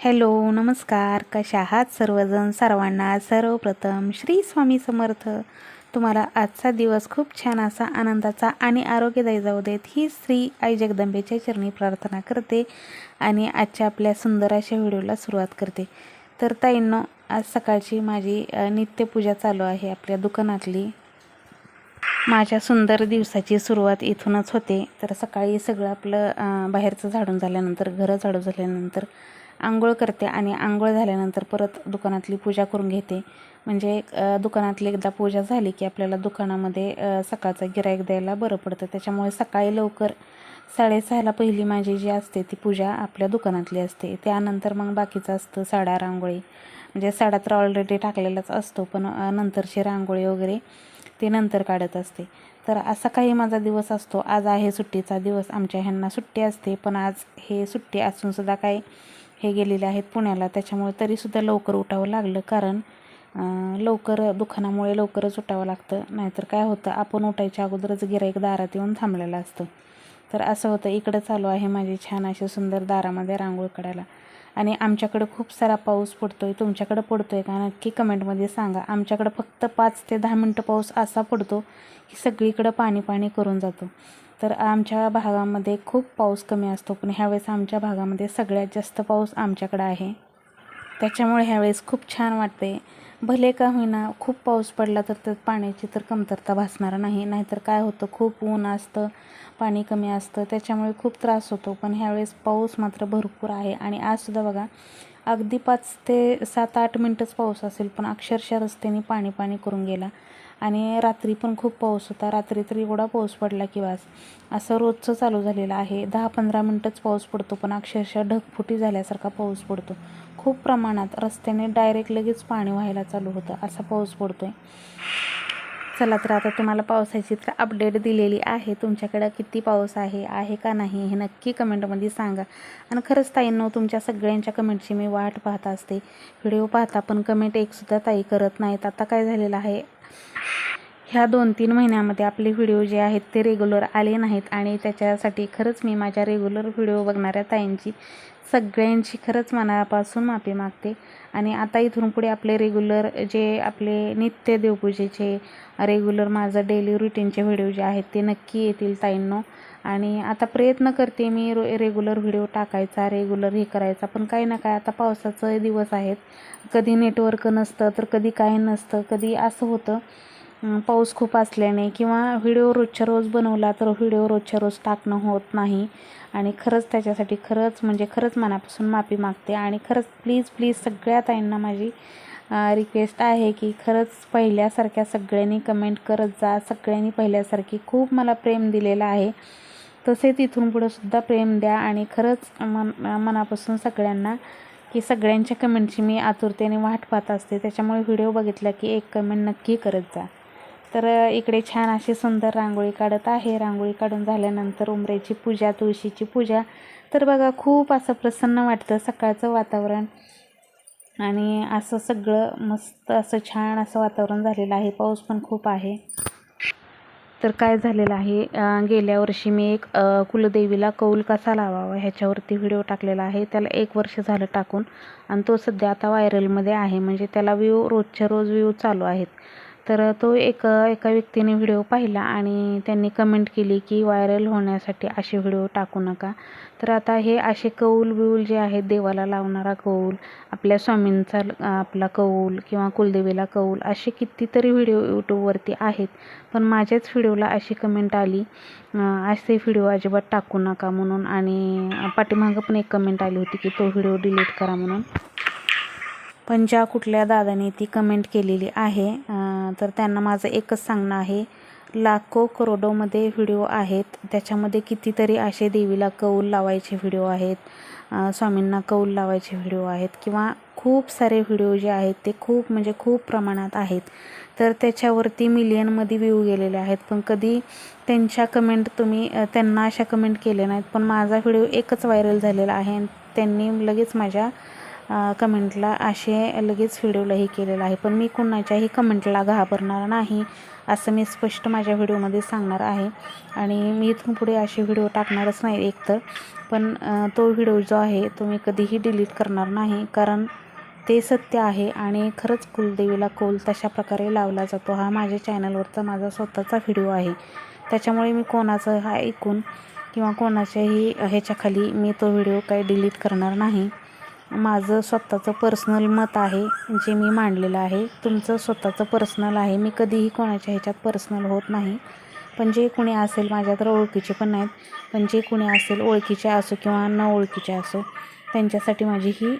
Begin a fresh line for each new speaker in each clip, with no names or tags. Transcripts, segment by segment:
Hello नमस्कार. कशा आहात सर्वजण? सर्वांना सर्वप्रथम श्री स्वामी समर्थ. तुम्हाला आजचा दिवस खूप छान असा आनंदाचा आणि आरोग्यदायी जाऊ देत ही श्री आई जगदंबेच्या चरणी प्रार्थना करते आणि आजच्या आपल्या सुंदर अशा व्हिडिओला सुरुवात करते. तर ताईंनो आज सकाळची माझी नित्यपूजा चालू आहे आपल्या दुकानातली. माझ्या सुंदर दिवसाची सुरुवात इथूनच होते. तर सकाळी सगळं आपलं बाहेरचं झाडून झाल्यानंतर घरं झाडून झाल्यानंतर आंघोळ करते आणि आंघोळ झाल्यानंतर परत दुकानातली पूजा करून घेते. म्हणजे दुकानातली एकदा पूजा झाली की आपल्याला दुकानामध्ये सकाळचा सकाळचं द्यायला बरं पडतं. त्याच्यामुळे सकाळी लवकर साडेसहाला पहिली माझी जी असते ती पूजा आपल्या दुकानातली असते. त्यानंतर मग बाकीचं असतं साड्या रांगोळी. म्हणजे साड्या तर ऑलरेडी टाकलेलाच असतो पण नंतरची रांगोळी वगैरे ते नंतर काढत असते. तर असा काही माझा दिवस असतो. आज आहे सुट्टीचा दिवस. आमच्या ह्यांना सुट्टी असते पण आज हे सुट्टी असूनसुद्धा काय हे गेलेले आहेत पुण्याला. त्याच्यामुळे तरीसुद्धा लवकर उठावं लागलं. कारण लवकर दुकानामुळे लवकरच उठावं लागतं. नाहीतर काय होतं आपण उठायच्या अगोदरच गिराईक दारात येऊन थांबलेलं असतं. तर असं होतं इकडं चालू आहे माझी छान असे सुंदर दारामध्ये रांगोळ काढायला. आणि आमच्याकडं खूप सारा पाऊस पडतो आहे तुमच्याकडं पडतो आहे का? नक्की कमेंटमध्ये सांगा. आमच्याकडं फक्त पाच ते दहा मिनटं पाऊस असा पडतो की सगळीकडं पाणी पाणी करून जातो. तर आमच्या भागामध्ये खूप पाऊस कमी असतो पण ह्यावेळेस आमच्या भागामध्ये सगळ्यात जास्त पाऊस आमच्याकडं आहे. त्याच्यामुळे ह्यावेळेस खूप छान वाटते. भले का होईना खूप पाऊस पडला तर त्यात पाण्याची तर कमतरता भासणार नाही नाहीतर काय होतं खूप ऊन असतं पाणी कमी असतं त्याच्यामुळे खूप त्रास होतो. पण ह्यावेळेस पाऊस मात्र भरपूर आहे आणि आजसुद्धा बघा अगदी पाच ते सात आठ मिनटंच पाऊस असेल पण अक्षरशः रस्त्याने पाणी पाणी करून गेला. आणि रात्री पण खूप पाऊस होता. रात्री तर एवढा पाऊस पडला की वास असं रोजचं चालू झालेलं आहे. दहा पंधरा मिनटंच पाऊस पडतो पण अक्षरशः ढगफुटी झाल्यासारखा पाऊस पडतो. खूप प्रमाणात रस्त्याने डायरेक्ट लगेच पाणी व्हायला चालू होतं. असा पाऊस पडतो आहे चला तर आता तुम्हाला पावसाची तर अपडेट दिलेली आहे. तुमच्याकडं किती पाऊस आहे आहे का नाही हे नक्की कमेंटमध्ये सांगा. आणि खरंच ताईंनो तुमच्या सगळ्यांच्या कमेंटची मी वाट पाहत असते. व्हिडिओ पाहता पण कमेंट एकसुद्धा ताई करत नाहीत. आता काय झालेलं आहे? ह्या दोन तीन महिन्यामध्ये आपले व्हिडिओ जे आहेत ते रेग्युलर आले नाहीत आणि त्याच्यासाठी खरंच मी माझ्या रेग्युलर व्हिडिओ बघणाऱ्या ताईंची सगळ्यांची खरंच मनापासून माफी मागते. आणि आता इथून पुढे आपले रेग्युलर जे आपले नित्य देवपूजेचे रेग्युलर माझं डेली रुटीनचे व्हिडिओ जे आहेत ते नक्की येतील ताईंनो. आणि आता प्रयत्न करते मी रो रेग्युलर व्हिडिओ टाकायचा रेग्युलर हे करायचा पण काही ना काय आता पावसाचं दिवस आहेत. कधी नेटवर्क नसतं तर कधी काय नसतं कधी असं होतं. पाऊस खूप असल्याने किंवा व्हिडिओ रोजच्या रोज बनवला तर व्हिडिओ रोजच्या रोज टाकणं होत नाही. आणि खरंच त्याच्यासाठी खरंच म्हणजे खरंच मनापासून माफी मागते. आणि खरंच प्लीज प्लीज सगळ्या ताईंना माझी रिक्वेस्ट आहे की खरंच पहिल्यासारख्या सगळ्यांनी कमेंट करत जा. सगळ्यांनी पहिल्यासारखी खूप मला प्रेम दिलेलं आहे. तसेच इथून पुढं सुद्धा प्रेम द्या. आणि खरंच मन मनापासून सगळ्यांना की सगळ्यांच्या कमेंटची मी आतुरतेने वाट पाहत असते. त्याच्यामुळे व्हिडिओ बघितला की एक कमेंट नक्की करत जा. तर इकडे छान अशी सुंदर रांगोळी काढत आहे. रांगोळी काढून झाल्यानंतर उमऱ्याची पूजा तुळशीची पूजा. तर बघा खूप असं प्रसन्न वाटतं सकाळचं वातावरण. आणि असं सगळं मस्त असं छान असं वातावरण झालेलं आहे. पाऊस पण खूप आहे. तर काय झालेलं आहे? गेल्या वर्षी मी एक कुलदेवीला कौल कसा लावावा ह्याच्यावरती व्हिडिओ टाकलेला आहे. त्याला एक वर्ष झालं टाकून. आणि तो सध्या आता व्हायरलमध्ये आहे. म्हणजे त्याला व्ह्यू रोजच्या रोज व्ह्यू चालू आहेत. तर तो एक एका व्यक्तीने व्हिडिओ पाहिला आणि त्यांनी कमेंट केली की व्हायरल होण्यासाठी असे व्हिडिओ टाकू नका. तर आता हे असे कौल बिऊल जे आहेत देवाला लावणारा कौल आपल्या स्वामींचा आपला कौल किंवा कुलदेवीला कौल असे कितीतरी व्हिडिओ यूट्यूबवरती आहेत. पण माझ्याच व्हिडिओला अशी कमेंट आली असे व्हिडिओ अजिबात टाकू नका म्हणून आणि पाठीमागं पण एक कमेंट आली होती की तो व्हिडिओ डिलीट करा म्हणून. पण ज्या कुठल्या दादाने ती कमेंट केलेली आहे तर त्यांना माझं एकच सांगणं आहे लाखो करोडोमध्ये व्हिडिओ आहेत. त्याच्यामध्ये कितीतरी असे देवीला कौल लावायचे व्हिडिओ आहेत स्वामींना कौल लावायचे व्हिडिओ आहेत किंवा खूप सारे व्हिडिओ जे आहेत ते खूप म्हणजे खूप प्रमाणात आहेत. तर त्याच्यावरती मिलियनमध्ये व्ह्यू गेलेले आहेत. पण कधी त्यांच्या कमेंट तुम्ही त्यांना अशा कमेंट केल्या नाहीत. पण माझा व्हिडिओ एकच व्हायरल झालेला आहे त्यांनी लगेच माझ्या कमेंटला असे लगेच व्हिडिओलाही केलेलं आहे. पण मी कुणाच्याही कमेंटला घाबरणार नाही असं मी स्पष्ट माझ्या व्हिडिओमध्ये सांगणार आहे. आणि मी इथून पुढे असे व्हिडिओ टाकणारच नाही एकतर. पण तो व्हिडिओ जो आहे तो मी कधीही डिलीट करणार नाही. कारण ते सत्य आहे आणि खरंच कुलदेवीला कोल तशा प्रकारे लावला जातो. हा माझ्या चॅनलवरचा माझा स्वतःचा व्हिडिओ आहे. त्याच्यामुळे मी कोणाचं हा ऐकून किंवा कोणाच्याही ह्याच्याखाली मी तो व्हिडिओ काही डिलीट करणार नाही. माझं स्वतःचं पर्सनल मत आहे जे मी मांडलेलं आहे. तुमचं स्वतःचं पर्सनल आहे. मी कधीही कोणाच्या ह्याच्यात पर्सनल होत नाही. पण जे कुणी असेल माझ्या तर ओळखीचे पण नाहीत. पण जे कुणी असेल ओळखीचे असो किंवा न ओळखीचे असो त्यांच्यासाठी माझी ही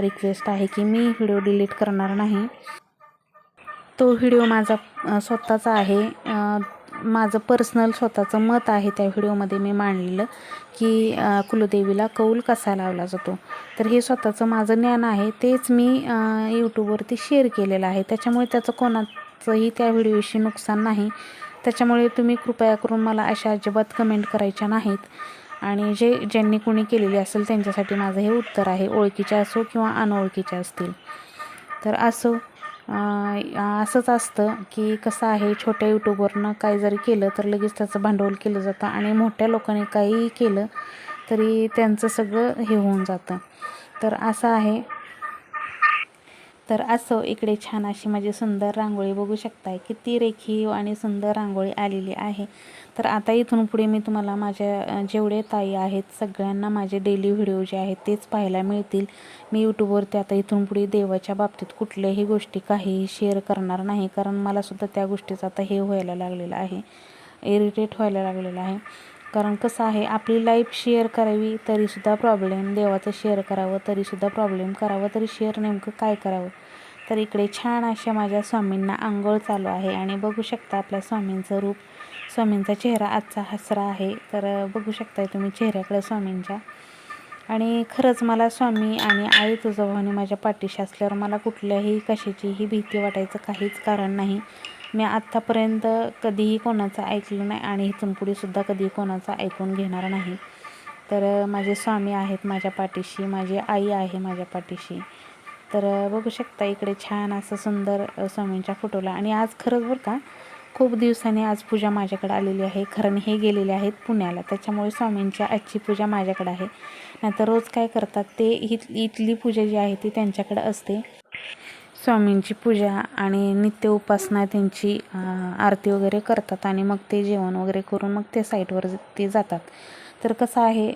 रिक्वेस्ट आहे की मी व्हिडिओ डिलीट करणार नाही. तो व्हिडिओ माझा स्वतःचा आहे. माझं पर्सनल स्वतःचं मत आहे त्या व्हिडिओमध्ये मी मांडलेलं की कुलदेवीला कौल कसा लावला जातो. तर हे स्वतःचं माझं ज्ञान आहे तेच मी यूट्यूबवरती शेअर केलेलं आहे. त्याच्यामुळे त्याचं कोणाचंही त्या व्हिडिओशी नुकसान नाही. त्याच्यामुळे तुम्ही कृपया करून मला अशा अजिबात कमेंट करायच्या नाहीत. आणि जे ज्यांनी कोणी केलेली असेल त्यांच्यासाठी माझं हे उत्तर आहे. ओळखीचे असो किंवा अनओळखीचे असतील. तर असो. असंच असतं की कसं आहे छोट्या यूट्यूबवरनं काही जरी केलं तर लगेच त्याचं भांडवल केलं जातं आणि मोठ्या लोकांनी काहीही केलं तरी त्यांचं सगळं हे होऊन जातं. तर असं आहे. तर असं इकडे छान अशी माझी सुंदर रांगोळी बघू शकताय. किती रेखीव आणि सुंदर रांगोळी आलेली आहे. तर आता इथून पुढे मी तुम्हाला माझ्या जेवढे ताई आहेत सगळ्यांना माझे डेली व्हिडिओ जे आहेत तेच पाहायला मिळतील. मी यूट्यूबवरती आता इथून पुढे देवाच्या बाबतीत कुठल्याही गोष्टी काहीही शेअर करणार नाही. कारण मला सुद्धा त्या गोष्टीचं आता हे व्हायला लागलेलं आहे. इरिटेट व्हायला लागलेलं आहे. कारण कसं आहे आपली लाईफ शेअर करावी तरीसुद्धा प्रॉब्लेम देवाचं शेअर करावं तरीसुद्धा प्रॉब्लेम करावं तरी शेअर नेमकं काय करावं? तर इकडे छान अशा माझ्या स्वामींना आंघोळ चालू आहे आणि बघू शकता आपल्या स्वामींचं रूप स्वामींचा चेहरा आजचा हसरा आहे. तर बघू शकताय तुम्ही चेहऱ्याकडे स्वामींच्या. आणि खरंच मला स्वामी आणि आई तुळजाभवानी माझ्या पाठीशी असल्यावर मला कुठल्याही कशाचीही भीती वाटायचं काहीच कारण नाही. मी आत्तापर्यंत कधीही कोणाचं ऐकलं नाही आणि इथून कधीही कोणाचं ऐकून घेणार नाही. तर माझे स्वामी आहेत माझ्या पाठीशी माझी आई आहे माझ्या पाठीशी. तर बघू शकता इकडे छान असं सुंदर स्वामींच्या फोटोला. आणि आज खरंच बरं का खूप दिवसांनी आज पूजा माझ्याकडे आलेली आहे. खरं हे गेलेले आहेत पुण्याला. त्याच्यामुळे स्वामींच्या आजची पूजा माझ्याकडे आहे. नाहीतर रोज काय करतात ते इथ इथली पूजा जी आहे ती त्यांच्याकडे असते. स्वामींची पूजा आणि नित्य उपासना त्यांची आरती वगैरे करतात आणि मग ते जेवण वगैरे करून मग ते साईटवर ते जातात. तर कसं आहे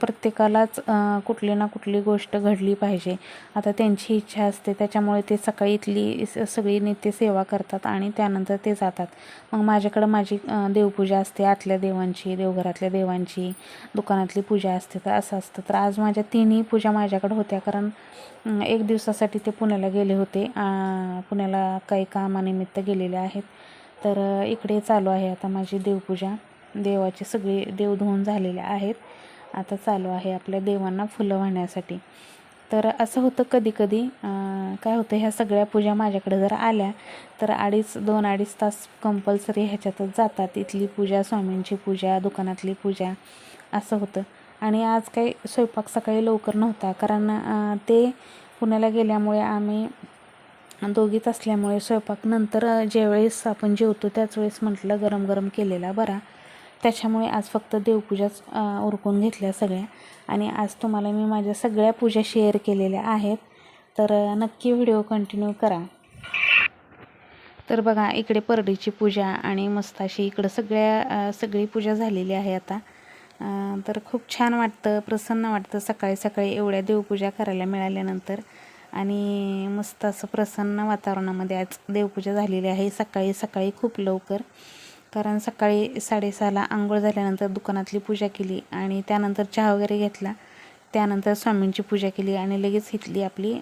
प्रत्येकालाच कुठली ना कुठली गोष्ट घडली पाहिजे. आता त्यांची इच्छा असते त्याच्यामुळे ते सकाळी इथली सगळी नित्यसेवा करतात आणि त्यानंतर ते जातात. मग माझ्याकडं माझी देवपूजा असते आतल्या देवांची देवघरातल्या देवांची दुकानातली पूजा असते तर असं असतं. तर आज माझ्या तिन्ही पूजा माझ्याकडे होत्या कारण एक दिवसासाठी ते पुण्याला गेले होते. पुण्याला काही कामानिमित्त गेलेले आहेत. तर इकडे चालू आहे आता माझी देवपूजा. देवाचे सगळे देव धुवून झालेले आहेत. आता चालू आहे आपल्या देवांना फुलं वाहण्यासाठी. तर असं होतं कधी कधी काय होतं ह्या सगळ्या पूजा माझ्याकडे जर आल्या तर अडीच दोन अडीच तास कंपल्सरी ह्याच्यातच जातात. इथली पूजा स्वामींची पूजा दुकानातली पूजा असं होतं. आणि आज काही स्वयंपाक सकाळी लवकर नव्हता कारण ते पुण्याला गेल्यामुळे आम्ही दोघीच असल्यामुळे स्वयंपाक नंतर ज्यावेळेस आपण जेवतो त्याच वेळेस म्हटलं गरम गरम केलेला बरा. त्याच्यामुळे आज फक्त देवपूजाच उरकून घेतल्या सगळ्या. आणि आज तुम्हाला मी माझ्या सगळ्या पूजा शेअर केलेल्या आहेत. तर नक्की व्हिडिओ कंटिन्यू करा. तर बघा इकडे परडीची पूजा आणि मस्त अशी इकडं सगळ्या सगळी पूजा झालेली आहे आता. तर खूप छान वाटतं प्रसन्न वाटतं सकाळी सकाळी एवढ्या देवपूजा करायला मिळाल्यानंतर. आणि मस्त असं प्रसन्न वातावरणामध्ये आज देवपूजा झालेली आहे. सकाळी सकाळी खूप लवकर. कारण सकाळी साडेसहाला आंघोळ झाल्यानंतर दुकानातली पूजा केली आणि त्यानंतर चहा वगैरे घेतला. त्यानंतर स्वामींची पूजा केली आणि लगेच घेतली आपली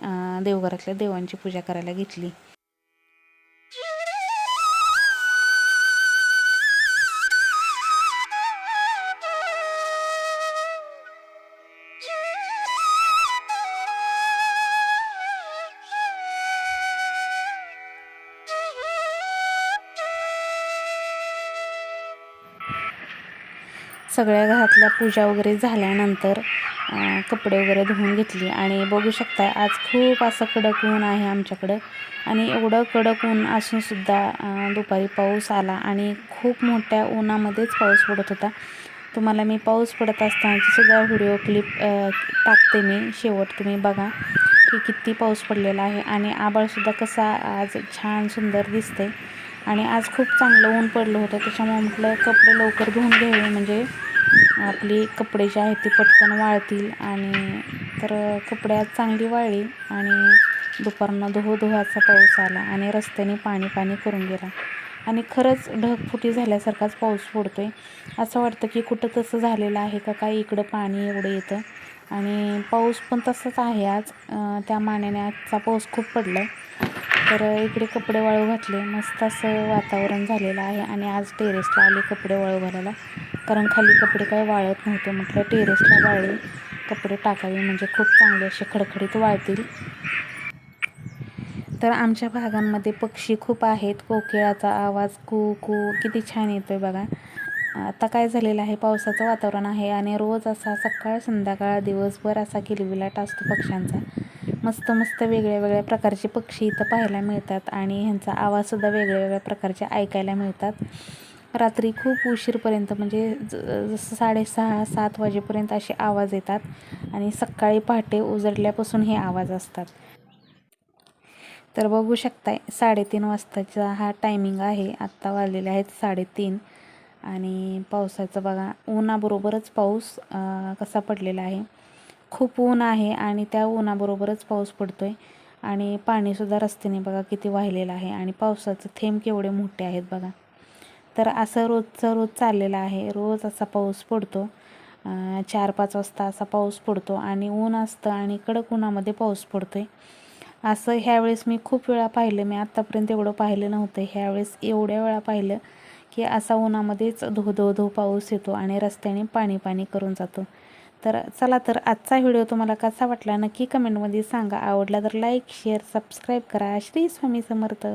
देवघरातल्या देवांची पूजा करायला घेतली. सगळ्या घरातल्या पूजा वगैरे झाल्यानंतर कपडे वगैरे धुवून घेतली. आणि बघू शकता आज खूप असं कडक ऊन आहे आमच्याकडं. आणि एवढं कडक ऊन असूनसुद्धा दुपारी पाऊस आला आणि खूप मोठ्या उन्हामध्येच पाऊस पडत होता. तुम्हाला मी पाऊस पडत असतानाची सुद्धा व्हिडिओ क्लिप टाकते मी. शेवट तुम्ही बघा की किती पाऊस पडलेला आहे. आणि आबाळसुद्धा कसा आज छान सुंदर दिसते आणि आज खूप चांगलं ऊन पडलं होतं. त्याच्यामुळे म्हटलं कपडे लवकर धुवून घ्यावे. म्हणजे आपली कपडे जे आहेत ते पटकन वाळतील आणि तर कपडे आज चांगली वाळली आणि दुपारनं धुहो धुवाचा पाऊस आला आणि रस्त्याने पाणी पाणी करून गेला. आणि खरंच ढगफुटी झाल्यासारखाच पाऊस पडतोय. असं वाटतं की कुठं तसं झालेलं आहे का काय इकडं पाणी एवढं येतं. आणि पाऊस पण तसंच आहे आज. त्या मानाने आजचा पाऊस खूप पडला आहे तर इकडे कपडे वाळू घातले. मस्त असं वातावरण झालेलं आहे आणि आज टेरेसला आले कपडे वाळू घालायला. कारण खाली कपडे काही वाळत नव्हते. म्हटलं टेरेसला वाळले कपडे टाकावे म्हणजे खूप चांगले असे खडखडीत वाळतील. तर आमच्या भागांमध्ये पक्षी खूप आहेत. कोकिळाचा आवाज कू कू किती छान येतो आहे बघा. आता काय झालेलं आहे? पावसाचं वातावरण आहे आणि रोज असा सकाळ संध्याकाळ दिवसभर असा किलबिलाट असतो पक्ष्यांचा. मस्त मस्त वेगळ्या वेगळ्या प्रकारचे पक्षी इथं पाहायला मिळतात आणि ह्यांचा आवाजसुद्धा वेगळ्या वेगळ्या प्रकारचे ऐकायला मिळतात. रात्री खूप उशीरपर्यंत म्हणजे ज जसं साडेसहा सात वाजेपर्यंत असे आवाज येतात आणि सकाळी पहाटे उजडल्यापासून हे आवाज असतात. तर बघू शकताय साडेतीन वाजताचा हा टायमिंग आहे. आत्ता वाजलेले आहेत साडेतीन आणि पावसाचं बघा उन्हाबरोबरच पाऊस कसा पडलेला आहे. खूप ऊन आहे आणि त्या उन्हाबरोबरच पाऊस पडतो आहे आणि पाणीसुद्धा रस्त्याने बघा किती वाहिलेलं आहे आणि पावसाचे थेंब केवढे मोठे आहेत बघा. तर असं रोजचं रोज चाललेलं आहे. रोज असा पाऊस पडतो. चार पाच वाजता असा पाऊस पडतो आणि ऊन असतं आणि कडक उन्हामध्ये पाऊस पडतो आहे असं ह्यावेळेस मी खूप वेळा पाहिलं. मी आत्तापर्यंत एवढं पाहिलं नव्हतं. ह्यावेळेस एवढ्या वेळा पाहिलं की असा उन्हामध्येच धो धो धो पाऊस येतो आणि रस्त्याने पाणी पाणी करून जातो. तर चला तर आजचा व्हिडिओ तुम्हाला कसा वाटला नक्की कमेंटमध्ये सांगा. आवडला तर लाईक शेअर सबस्क्राईब करा. श्री स्वामी समर्थ.